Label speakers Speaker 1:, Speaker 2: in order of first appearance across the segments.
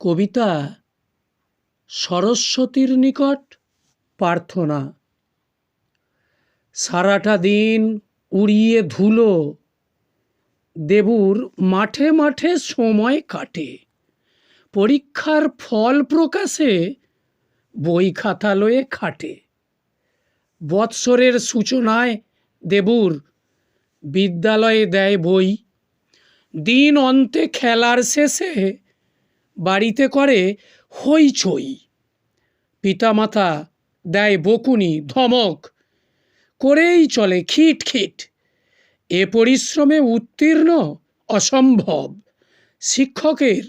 Speaker 1: কবিতা সরস্বতীর নিকট প্রার্থনা। সারাটা দিন উড়িয়ে ধুলো, দেবুর মাঠে মাঠে সময় কাটে। পরীক্ষার ফল প্রকাশে বই খাতা লয়ে খাটে। বৎসরের সূচনায় দেবুর বিদ্যালয়ে দেয় বই। দিন অন্তে খেলার শেষে বাড়িতে করে হইচই পিতামাতা দেয় বকুনি, ধমক। করেই চলে খিট খিট। এ পরিশ্রমে উত্তীর্ণ অসম্ভব। শিক্ষকের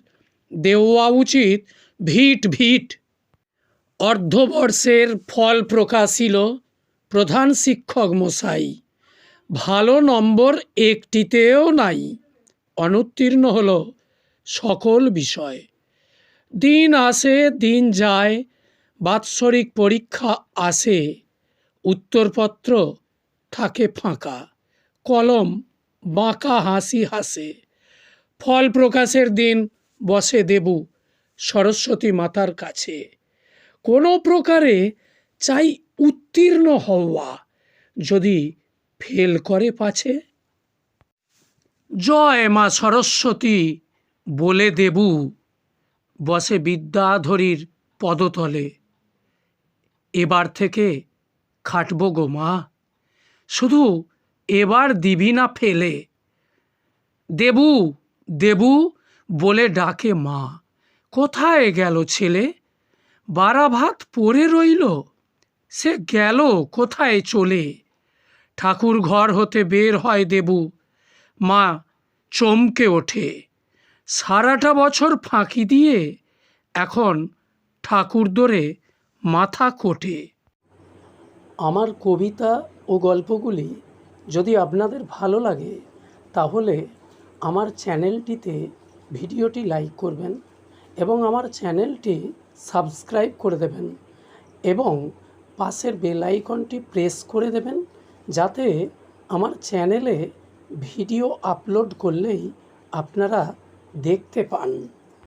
Speaker 1: দেওয়া উচিত ভিট ভিট। অর্ধবর্ষের ফল প্রকাশিল প্রধান শিক্ষক মশাই। ভালো নম্বর একটিতেও নাই। অনুত্তীর্ণ হলো সকল বিষয়। দিন আসে, দিন যায়, বাৎসরিক পরীক্ষা আসে, উত্তরপত্র থাকে ফাঁকা, কলম বাঁকা হাসি হাসে, ফল প্রকাশের দিন বসে দেবু সরস্বতী মাতার কাছে। কোনো প্রকারে চাই উত্তীর্ণ হওয়া যদি ফেল করে পাছে। জয় মা সরস্বতী, বলে দেবু বসে বিদ্যাধরীর পদতলে। এবার থেকে খাটব গো মা। শুধু এবার দিবি না ফেলে। দেবু দেবু বলে ডাকে মা। কোথায় গেল ছেলে? বারাভাত পড়ে রইল? সে গেল কোথায় চলে? ঠাকুর ঘর হতে বের হয় দেবু। মা চমকে ওঠে। সারাটা বছর ফাঁকি দিয়ে এখন ঠাকুর দোরে মাথা কোটে। আমার কবিতা ও গল্পগুলি যদি আপনাদের ভালো লাগে, তাহলে আমার চ্যানেলটিতে ভিডিওটি লাইক করবেন এবং আমার চ্যানেলটি সাবস্ক্রাইব করে দেবেন এবং পাশের বেল আইকনটি প্রেস করে দেবেন যাতে আমার চ্যানেলে ভিডিও আপলোড করলেই আপনারা দেখতে পান